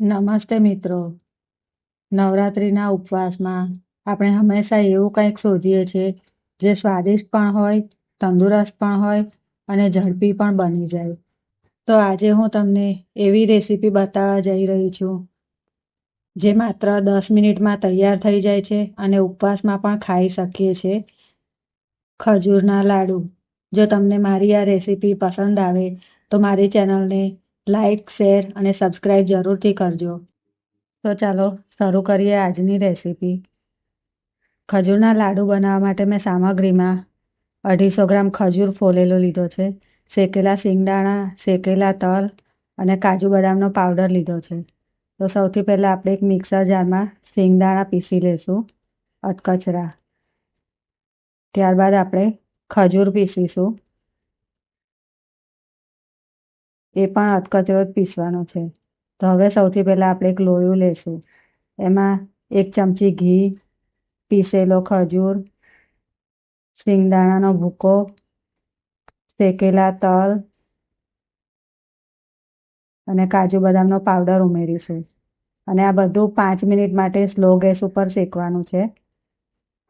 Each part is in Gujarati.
નમસ્તે મિત્રો. નવરાત્રિના ઉપવાસમાં આપણે હંમેશા એવું કંઈક શોધીએ છીએ જે સ્વાદિષ્ટ પણ હોય, તંદુરસ્ત પણ હોય અને ઝડપી પણ બની જાય. તો આજે હું તમને એવી રેસીપી બતાવવા જઈ રહી છું જે માત્ર દસ મિનિટમાં તૈયાર થઈ જાય છે અને ઉપવાસમાં પણ ખાઈ શકીએ છીએ. ખજૂરના લાડુ. જો તમને મારી આ રેસીપી પસંદ આવે તો મારી ચેનલને લાઈક, શેર અને સબસ્ક્રાઈબ જરૂરથી કરજો. તો ચાલો, શરૂ કરીએ આજની રેસીપી. ખજૂરના લાડુ બનાવવા માટે મેં સામગ્રીમાં અઢીસો ગ્રામ ખજૂર ફોલેલો લીધો છે, શેકેલા શિંગદાણા, શેકેલા તલ અને કાજુ બદામનો પાવડર લીધો છે. તો સૌથી પહેલાં આપણે એક મિક્સર જારમાં શિંગદાણા પીસી લઈશું અટકચરા. ત્યારબાદ આપણે ખજૂર પીસીશું. એ પણ અધકચરો જ પીસવાનો છે. તો હવે સૌથી પહેલાં આપણે એક લોયું લેશું. એમાં એક ચમચી ઘી, પીસેલો ખજૂર સિંગદાણાનો ભૂકો, શેકેલા તલ અને કાજુ બદામનો પાવડર ઉમેરીશું. અને આ બધું પાંચ મિનિટ માટે સ્લો ગેસ ઉપર શેકવાનું છે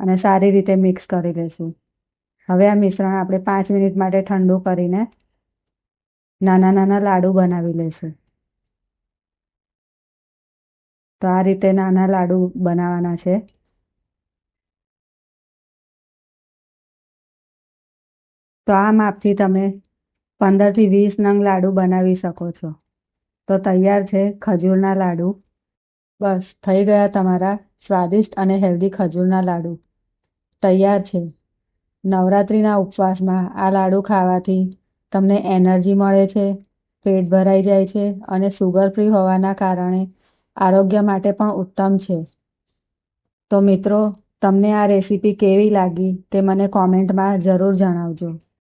અને સારી રીતે મિક્સ કરી લઈશું હવે આ મિશ્રણ આપણે પાંચ મિનિટ માટે ઠંડુ કરીને નાના નાના લાડુ બનાવી લેશે. તો આ રીતે નાના લાડુ બનાવવાના છે. તો આ માપથી તમે પંદરથી વીસ નંગ લાડુ બનાવી શકો છો. તો તૈયાર છે ખજૂરના લાડુ. બસ, થઈ ગયા તમારા સ્વાદિષ્ટ અને હેલ્ધી ખજૂરના લાડુ. તૈયાર છે. નવરાત્રિના ઉપવાસમાં આ લાડુ ખાવાથી તમને એનર્જી મળે છે, પેટ ભરાઈ જાય છે અને સુગર ફ્રી હોવાના કારણે આરોગ્ય માટે પણ ઉત્તમ છે. તો મિત્રો, તમને આ રેસીપી કેવી લાગી તે મને કોમેન્ટમાં જરૂર જણાવજો.